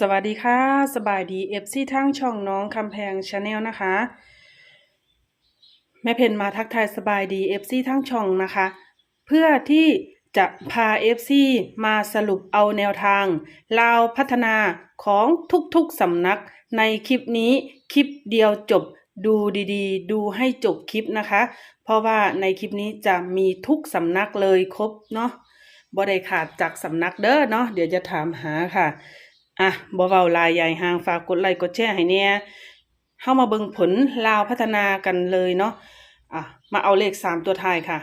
สวัสดีค่ะ สบายดีเอฟซีทั้งช่องน้องคำแพงชาแนลนะคะ แม่เพนมาทักทายสบายดีเอฟซีทั้งช่องนะคะ เพื่อที่จะพาเอฟซีมาสรุปเอาแนวทางลาวพัฒนาของทุกๆสำนัก ในคลิปนี้คลิปเดียวจบดูดีๆ ดูให้จบคลิปนะคะ เพราะว่าในคลิปนี้จะมีทุกสำนักเลยครบเนาะบ่ได้ขาดจากสำนักเด้อเนาะเดี๋ยวจะถามหาค่ะ อะบ่เว้าลายใหญ่ห่างฝากกดไลค์กดแชร์ให้แหน่ยเฮามาเบิ่งผลลาวพัฒนากันเลยเนาะอะมาเอาเลขสามตัวท้ายค่ะ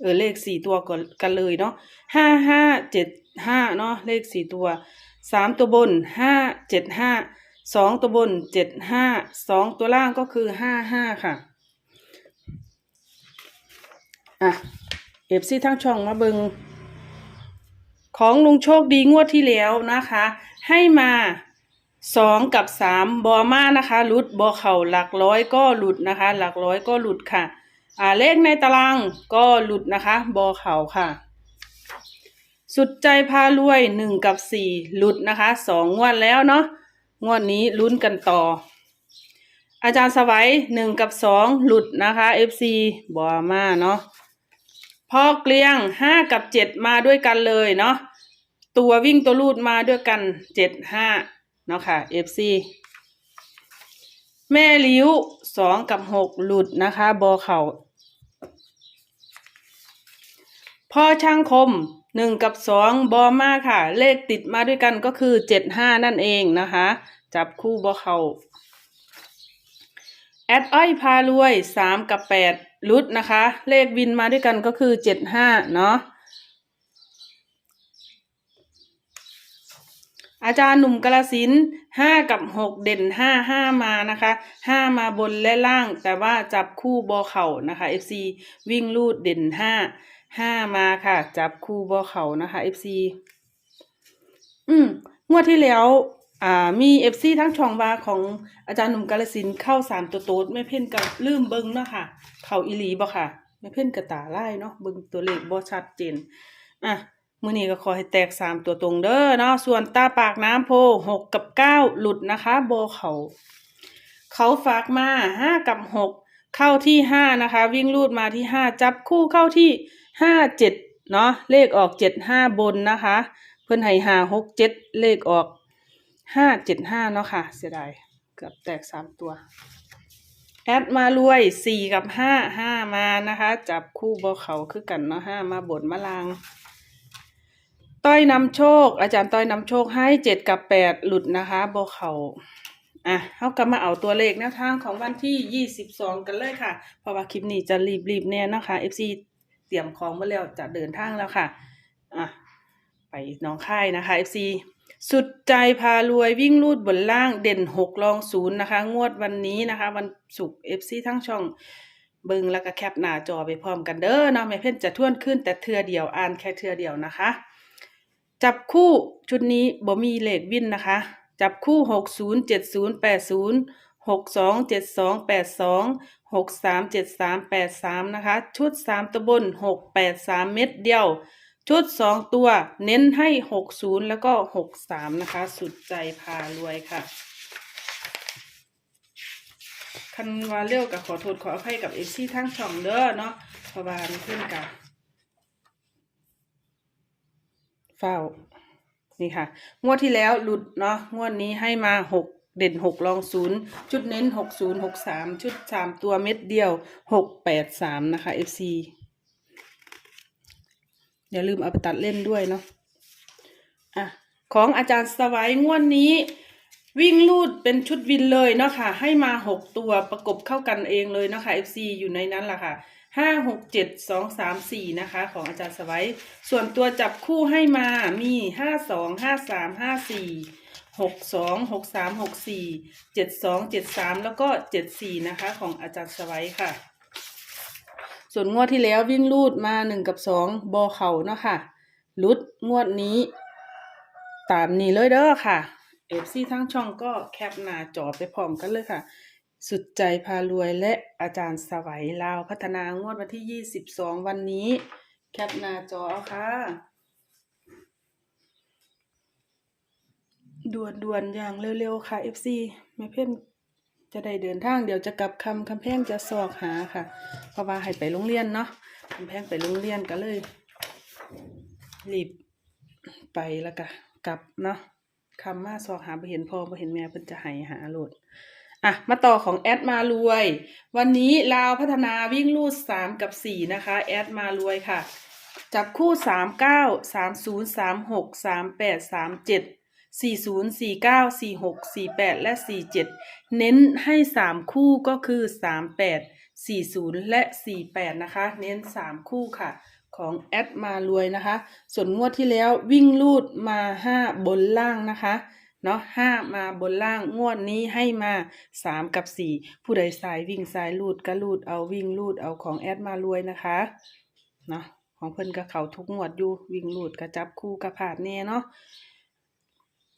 เออเลขสี่ตัวก่อนกันเลยเนาะห้าห้าเจ็ดห้าเนาะเลขสี่ตัวสามตัวบนห้าเจ็ดห้าสองตัวบนเจ็ดห้าสองตัวล่างก็คือห้าห้าค่ะอะเอฟซีทั้งช่องมาเบิงของลุงโชคดีงวดที่แล้วนะคะ ให้มาสองกับสามบอมานะคะหลุดบอเข่าหลักร้อยก็หลุดนะคะ หลักร้อยก็หลุดค่ะอ่าเลขในตารางก็หลุดนะคะบอเข่าค่ะ สุดใจพารวยหนึ่งกับสี่หลุดนะคะสองงวดแล้วเนาะงวดนี้ลุ้นกันต่อ อาจารย์สวัยหนึ่งกับสองหลุดนะคะ FC บอมาเนาะพอเกลียงห้ากับเจ็ดมาด้วยกันเลยเนาะ ตัววิ่งตัวลูดมาด้วยกันเจ็ดห้าเนาะค่ะ FC แม่ลิ้วสองกับหกหลุดนะคะบอเข่าพ่อช่างคมหนึ่งกับสองบอมาค่ะ เลขติดมาด้วยกันก็คือเจ็ดห้านั่นเองนะคะ จับคู่บอเข่าแอดอ้อยพารวยสามกับแปดลุดนะคะ เลขวินมาด้วยกันก็คือเจ็ดห้าเนาะ อาจารย์หนุ่มกระสินห้ากับหกเด่นห้าห้ามานะคะห้ามาบนและล่าง แต่ว่าจับคู่บอเข่านะคะ FC วิ่งลูดเด่นห้าห้ามาค่ะ จับคู่บอเข่านะคะ FC อืมงวดที่แล้วอ่ามี FC ทั้งช่องวาของอาจารย์หนุ่มกาลสินเข้าสามตัวโต๊ดไม่เพ่นกับลืมเบิงเนาะค่ะ เข่าอีหลีบ่ค่ะ ไม่เพ่นกับตาไล่เนาะเบิงตัวเลขบ่ชัดเจนอะ มื้อนี้ก็ขอให้แตกสามตัวตรงเด้อเนาะส่วนตาปากน้ำโพหกกับเก้าหลุดนะคะโบเขาเขาฝากมาห้ากับหกเข้าที่ห้านะคะ วิ่งลูดมาที่ห้าจับคู่เข้าที่ห้าเจ็ดเนาะเลขออกเจ็ดห้าบนนะคะ เพิ่อนให้หาหกเจ็ดเลขออกห้าเจ็ดห้าเนาะค่ะ เสียดายเกือบแตกสามตัว แอดมารวยสี่กับห้าห้ามานะคะ จับคู่โบเขาคือกันเนาะห้ามาบนมาลาง ต้อยนำโชค อาจารย์ต้อยนำโชคให้เจ็ดกับแปดหลุดนะคะโบเขาอะเขาก็มาเอาตัวเลขแนวทางของวันที่ยี่สิบสองกันเลยค่ะ เพราะว่าคลิปนี้จะรีบๆแน่นะคะ FC เตรียมของมาแล้วจะเดินทางแล้วค่ะอะไปน้องค่ายนะคะ FC สุดใจพารวยวิ่งลูดบนล่างเด่นหกรองศูนย์นะคะ งวดวันนี้นะคะ วันศุกร์ FC ทั้งช่องเบิงแล้วก็แคปหน้าจอไปพร้อมกันเด้อเนาะแม่เพ่นจะท่วนขึ้นแต่เทือเดียวอ่านแค่เทือเดียวนะคะ จับคู่ชุดนี้บ่มีเลขวินนะคะ จับคู่หกศูนย์เจ็ดศูนย์แปดศูนย์หกสองเจ็ดสองแปดสองหกสามเจ็ดสามแปดสามนะคะ ชุดสามตัวบนหกแปดสามเม็ดเดียว ชุดสองตัวเน้นให้หกศูนย์แล้วก็หกสามนะคะ สุดใจพารวยค่ะ คันวาเร็วกับขอโทษขออภัยกับเอฟซีทั้งช่องเด้อเนาะเพราะว่ามันเพื่อนกัน เฝ้านี่ค่ะ งวดที่แล้วหลุดเนาะงวดนี้ให้มาหกเด่นหกรองศูนย์ชุดเน้นหกศูนย์หกสามชุดสามตัวเม็ดเดียวหกแปดสามนะคะ FC อย่าลืมเอาไปตัดเล่นด้วยเนาะอะของอาจารย์สวัยงวดนี้ วิ่งลูดเป็นชุดวินเลยเนาะค่ะ ให้มาหกตัวประกบเข้ากันเองเลยเนาะค่ะ FC อยู่ในนั้นแหละค่ะ ห้าหกเจ็ดสองสามสี่นะคะ ของอาจารย์สวัยส่วนตัวจับคู่ให้มามีห้าสองห้าสามห้าสี่หกสองหกสามหกสี่เจ็ดสองเจ็ดสามแล้วก็เจ็ดสี่นะคะ ของอาจารย์สวัยค่ะ ส่วนงวดที่แล้ววิ่งลูดมาหนึ่งกับสองบอเข่าเนาะค่ะลุดงวดนี้ ตามนี้เลยเด้อค่ะเอฟซีทั้งช่องก็แคปหน้าจอไปพร้อมกันเลยค่ะ สุดใจพารวยและอาจารย์สวัยลาวพัฒนางวดวันที่ยี่สิบสองวันนี้ แคปหน้าจอค่ะด่วนด่วนอย่างเร็วๆค่ะ FC แม่เพ่นจะได้เดินทางเดี๋ยวจะกลับคำคำแพงจะสอกหาค่ะ เพราะว่าให้ไปโรงเรียนเนาะคำแพงไปโรงเรียนก็เลยรีบไปแล้วก็กลับเนาะคำมาสอกหาไปเห็นพ่อไปเห็นแม่เพิ่นจะให้หาโหลด อะมาต่อของแอดมารวย วันนี้ลาวพัฒนาวิ่งลูดสามกับสี่นะคะแอดมารวยค่ะ จับคู่สามเก้าสามศูนย์สามหกสามแปดสามเจ็ดสี่ศูนย์สี่เก้าสี่หกสี่แปดและสี่เจ็ดเน้นให้สามคู่ก็คือสามแปดสี่ศูนย์และสี่แปดนะคะ เน้นสามคู่ค่ะ ของแอดมารวยนะคะ ส่วนงวดที่แล้ววิ่งลูดมาห้าบนล่างนะคะ เนาะห้ามาบนล่างงวดนี้ให้มาสามกับสี่ผู้ใดสายวิ่งสายลูดก็ลูดเอาวิ่งลูดเอาของแอดมารวยนะคะเนาะของเพิ่นก็เขาทุกงวดอยู่วิ่งลูดก็จับคู่กับผาดแน่เนาะ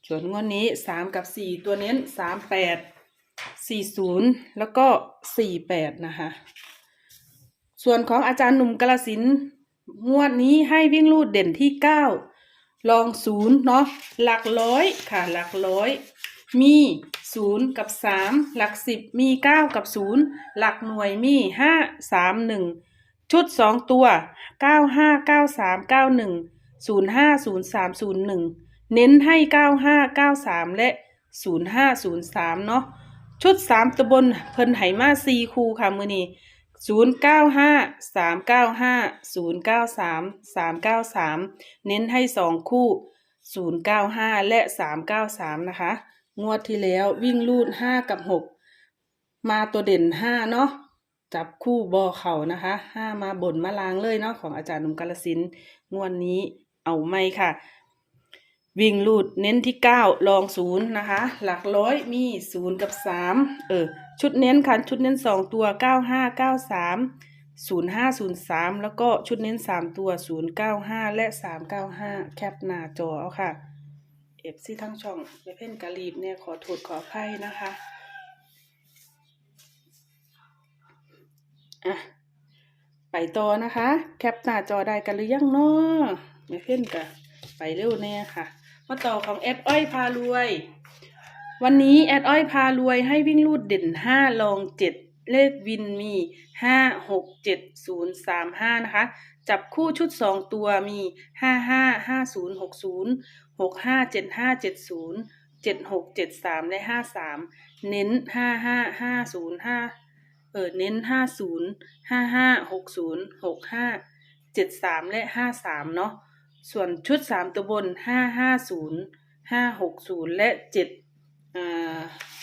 ส่วนงวดนี้สามกับสี่ตัวเน้นสามแปดสี่ศูนย์แล้วก็สี่แปดนะคะส่วนของอาจารย์หนุ่มกระสินงวดนี้ให้วิ่งลูดเด่นที่เก้า ลองศูนย์เนาะหลักร้อยค่ะ หลักร้อย มีศูนย์กับสามหลักสิบมีเก้ากับศูนย์หลักหน่วยมีห้าสามหนึ่งชุดสองตัวเก้าห้าเก้าสามเก้าหนึ่งศูนย์ห้าศูนย์สามศูนย์หนึ่งเน้นให้เก้าห้าเก้าสามและศูนย์ห้าศูนย์สามเนาะชุดสามตะบนเพิ่นไหมาซีคูค่ะมือนี้ ศูนย์เก้าห้าสามเก้าห้าศูนย์เก้าสามสามเก้าสามเน้นให้สองคู่ศูนย์เก้าห้าและสามเก้าสามนะคะ งวดที่แล้ววิ่งลูดห้ากับหกมาตัวเด่นห้าเนาะจับคู่บอเข่านะคะห้ามาบ่นมาล้างเลยเนาะของอาจารย์หนุ่มกาลสินงวดนี้เอาไม่ค่ะ วิ่งลูดเน้นที่เก้าลองศูนย์นะคะ หลักร้อยมีศูนย์กับสามเออ ชุดเน้นค่ะ ชุดเน้นสองตัวเก้าห้าเก้าสามศูนย์ห้าศูนย์สามแล้วก็ชุดเน้นสามตัวศูนย์เก้าห้าและสามเก้าห้าแคปหน้าจอเอาค่ะเอฟซีทั้งช่องไม่เพ่นกะรีบเนี่ยขอโทษขออภัยนะคะอะไปต่อนะคะ แคปหน้าจอได้กันหรือยังเนาะไม่เพ่นกะไปเร็วแน่ค่ะ มาต่อของแอดอ้อยพารวย วันนี้แอดอ้อยพารวยให้วิ่งรูดเด่นห้าลองเจ็ดเลขวินมีห้าหกเจ็ดศูนย์สามห้านะคะ จับคู่ชุดสองตัวมีห้าห้าห้าศูนย์หกศูนย์หกห้าเจ็ดห้าเจ็ดศูนย์เจ็ดหกเจ็ดสามและห้าสามเน้นห้าห้าห้าศูนย์ห้าเออเน้นห้าศูนย์ห้าห้าหกศูนย์หกห้าเจ็ดสามและห้าสามเนาะส่วนชุดสามตัวบนห้าห้าศูนย์ห้าหกศูนย์และเจ็ด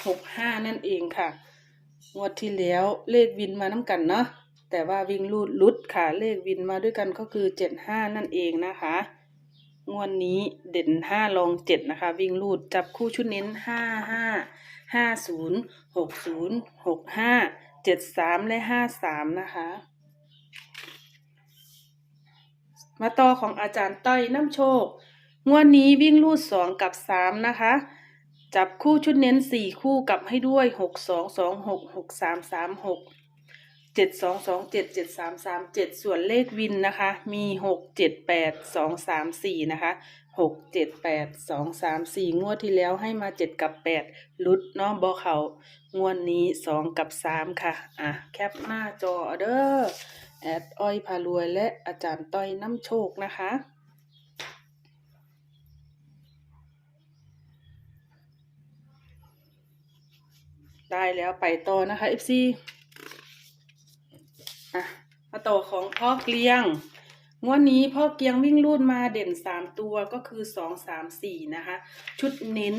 หกห้านั่นเองค่ะ งวดที่แล้วเลขวินมาน้ำกันเนาะแต่ว่าวิ่งลูดลุดค่ะ เลขวินมาด้วยกันก็คือเจ็ดห้านั่นเองนะคะ งวดนี้เด่นห้าลองเจ็ดนะคะ วิ่งลูดจับคู่ชุดเน้นห้าห้าห้าศูนย์หกศูนย์หกห้าเจ็ดสามและห้าสามนะคะมาต่อของอาจารย์ต้อยน้ำโชค งวดนี้วิ่งลูดสองกับสามนะคะ จับคู่ชุดเน้นสี่คู่กลับให้ด้วยหกสองสองหกหกสามสามหกเจ็ดสองสองเจ็ดเจ็ดสามสามเจ็ดส่วนเลขวินนะคะ มีหกเจ็ดแปดสองสามสี่นะคะหกเจ็ดแปดสองสามสี่งวดที่แล้วให้มาเจ็ดกับแปดลุดเนาะบอเขางวดนี้สองกับสามค่ะ อะ แคปหน้าจอเด้อแอดอ้อยพารวยและอาจารย์ต้อยน้ำโชคนะคะ ได้แล้วไปต่อนะคะ FC อะมาต่อของพ่อเกลียงงวดนี้พ่อเกลียงวิ่งรูดมาเด่นสามตัวก็คือสองสามสี่นะคะ ชุดเน้น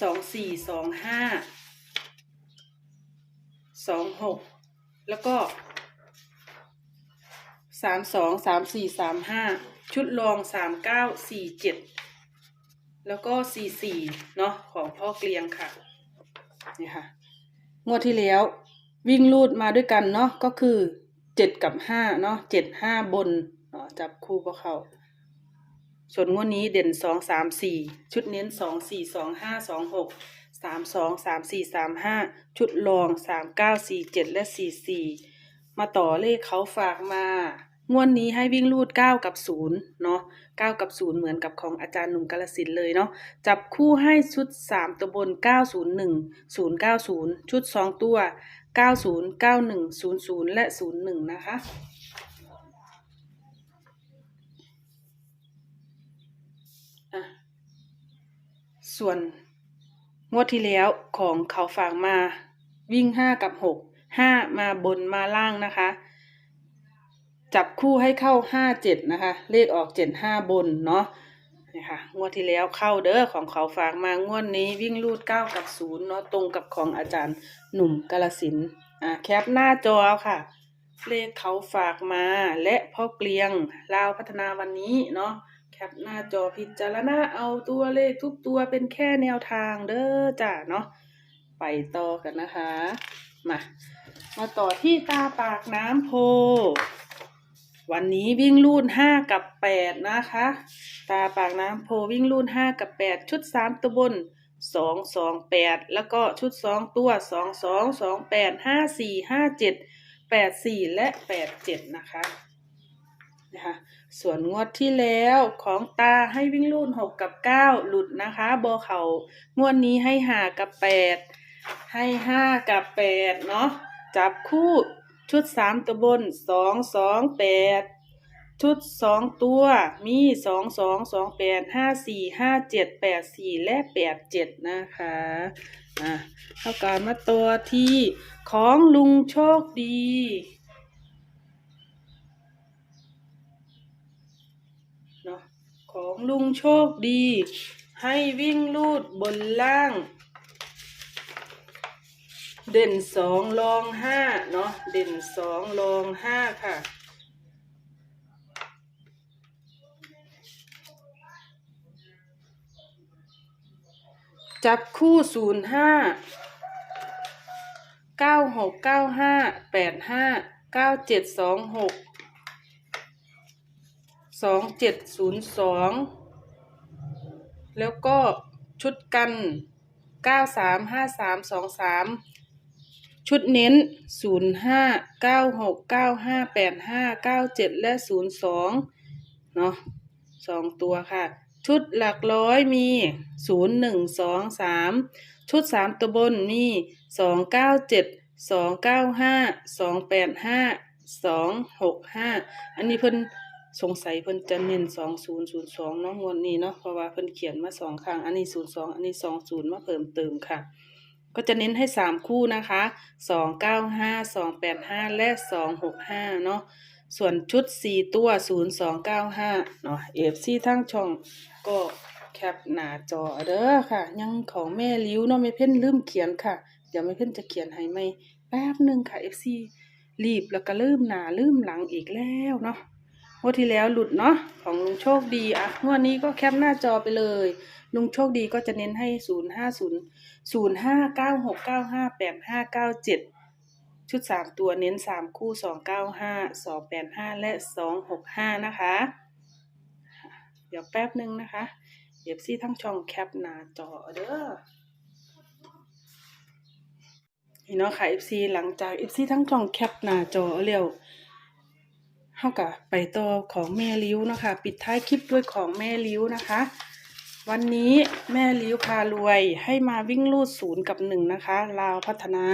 สองสี่สองห้าสองหกแล้วก็สามสองสามสี่สามห้าชุดรองสามเก้าสี่เจ็ดแล้วก็สี่สี่เนาะของพ่อเกลียงค่ะนี่ค่ะ งวดที่แล้ว วิ่งลูดมาด้วยกันเนาะก็คือเจ็ดกับห้าเนาะเจ็ดห้าบนจับคู่พวกเขาส่วนงวดนี้เด่นสองสามสี่ชุดเน้นสองสี่สองห้าสองหกสามสองสามสี่สามห้าชุดรองสามเก้าสี่เจ็ดและสี่สี่มาต่อเลขเขาฝากมา งวดนี้ให้วิ่งรูดเก้ากับศูนย์เนาะเก้ากับศูนย์เหมือนกับของอาจารย์หนุ่มกาลสินเลยเนาะ จับคู่ให้ชุดสามตัวบนเก้าศูนย์หนึ่งศูนย์เก้าศูนย์ชุดสองตัวเก้าศูนย์เก้าหนึ่งศูนย์ศูนย์และศูนย์หนึ่งนะคะอะส่วนงวดที่แล้วของเขาฝากมาวิ่งห้ากับหกห้ามาบนมาล่างนะคะ จับคู่ให้เข้าห้าเจ็ดนะคะ เลขออกเจ็ดห้าบนเนาะนี่ค่ะงวดที่แล้วเข้าเด้อของเขาฝากมางวดนี้วิ่งรูดเก้ากับศูนย์เนาะตรงกับของอาจารย์หนุ่มกาลสินอะแคปหน้าจอค่ะ เลขเขาฝากมาและพ่อเกลียงลาวพัฒนาวันนี้เนาะแคปหน้าจอพิจารณาเอาตัวเลขทุกตัวเป็นแค่แนวทางเด้อจ้ะเนาะไปต่อกันนะคะ มา มาต่อที่ตาปากน้ำโพ วันนี้วิ่งลูดห้ากับแปดนะคะ ตาปากน้ำโพวิ่งลูดห้ากับแปดชุดสามตัวบนสองสองแปดแล้วก็ชุดสองตัวสองสองสองแปดห้าสี่ห้าเจ็ดแปดสี่และแปดเจ็ดนะคะนะคะส่วนงวดที่แล้วของตาให้วิ่งลูดหกกับเก้าหลุดนะคะโบเขางวดนี้ให้หากับแปดให้ห้ากับแปดเนาะจับคู่ ชุดสามตัวบนสองสองแปดชุดสองตัวมีสองสองสองแปดห้าสี่ห้าเจ็ดแปดสี่และแปดเจ็ดนะคะอะเท่ากันมาตัวที่ของลุงโชคดีเนาะของลุงโชคดี ให้วิ่งลูดบนล่าง เด่นสองรองห้าเนาะเด่นสองรองห้าค่ะ จับคู่ศูนย์ห้าเก้าหกเก้าห้าแปดห้าเก้าเจ็ดสองหกสองเจ็ดศูนย์สองแล้วก็ชุดกันเก้าสามห้าสามสองสาม ชุดเน้นศูนย์ห้าเก้าหกเก้าห้าและศูนย์สองเนาะสองตัวค่ะ ชุดหลักร้อยมีศูนย์หนึ่งสองสามชุดสามตัวบนมีสองเก้าเจ็ดสองเก้าห้าสองแปดห้าสองหกห้าอันนี้เพิ่นสงสัยเพิ่นจะเน้นสองศูนย์ศูนย์สองเนาะงวดนี้เนาะเพราะว่าเพิ่นเขียนมาสองครั้งอันนี้ศูนย์สองอันนี้สองศูนย์มาเพิ่มเติมค่ะ ก็จะเน้นให้สามคู่นะคะสองเก้าห้าสองแปดห้าและสองหกห้าเนาะ ส่วนชุดสี่ตัวศูนย์สองเก้าห้าเนาะเอฟซีทั้งช่องก็แคปหน้าจอเด้อค่ะ ยังของแม่ลิ้วเนาะไม่เพ่นลืมเขียนค่ะ เดี๋ยวไม่เพ่นจะเขียนให้ไหมแป๊บหนึ่งค่ะเอฟซีรีบแล้วก็ลืมหน้าลืมหลังอีกแล้วเนาะงวดที่แล้วหลุดเนาะของลุงโชคดีอะงวดนี้ก็แคปหน้าจอไปเลย ลุงโชคดีก็จะเน้นให้ศูนย์ห้าศูนย์ห้าเก้าหกเก้าห้าแปดห้าเก้าเจ็ดชุดสามตัวเน้นสามคู่สองเก้าห้าสองแปดห้าและสองหกห้านะคะ เดี๋ยวแป๊บนึงนะคะเดี๋ยวซี่ทั้งช่องแคปหน้าจอเด้อนี่เนาะค่ะ FC หลังจาก FC ทั้งช่องแคปหน้าจอเร็วเฮากับไปต่อของแม่ลิ้วนะคะ ปิดท้ายคลิปด้วยของแม่ลิ้วนะคะ วันนี้แม่ลิ้วพารวยให้มาวิ่งลูดศูนย์กับหนึ่งนะคะ ลาวพัฒนา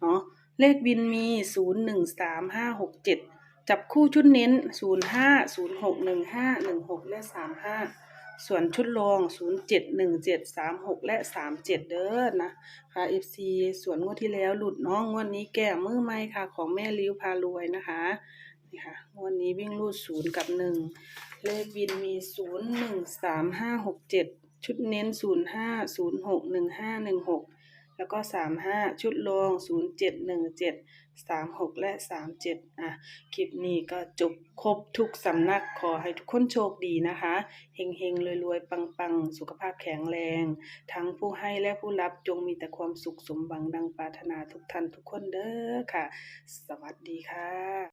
เนาะเลขบินมีศูนย์หนึ่งสามห้าหกเจ็ดจับคู่ชุดเน้นศูนย์ห้าศูนย์หกหนึ่งห้าหนึ่งหกและสามห้าส่วนชุดรองศูนย์เจ็ดหนึ่งเจ็ดสามหกและสามเจ็ดเด้อนะค่ะ FC ส่วนงวดที่แล้วหลุดน้องงวดนี้แก้มือไม่ค่ะ ของแม่ลิ้วพารวยนะคะนี่ค่ะงวันนี้วิ่งรูดศูนย์กับหนึ่ง เลขวินมีศูนย์หนึ่งสามห้าหกเจ็ดชุดเน้นศูนย์ห้าศูนย์หกหนึ่งห้าหนึ่งหกแล้วก็สามห้าชุดรองศูนย์เจ็ดหนึ่งเจ็ดสามหกและสามเจ็ดอะ คลิปนี้ก็จบครบทุกสำนักขอให้ทุกคนโชคดีนะคะเฮงเฮงรวยรวยปังปังสุขภาพแข็งแรง ทั้งผู้ให้และผู้รับจงมีแต่ความสุขสมหวังดังปรารถนาทุกท่านทุกคนเด้อค่ะ สวัสดีค่ะ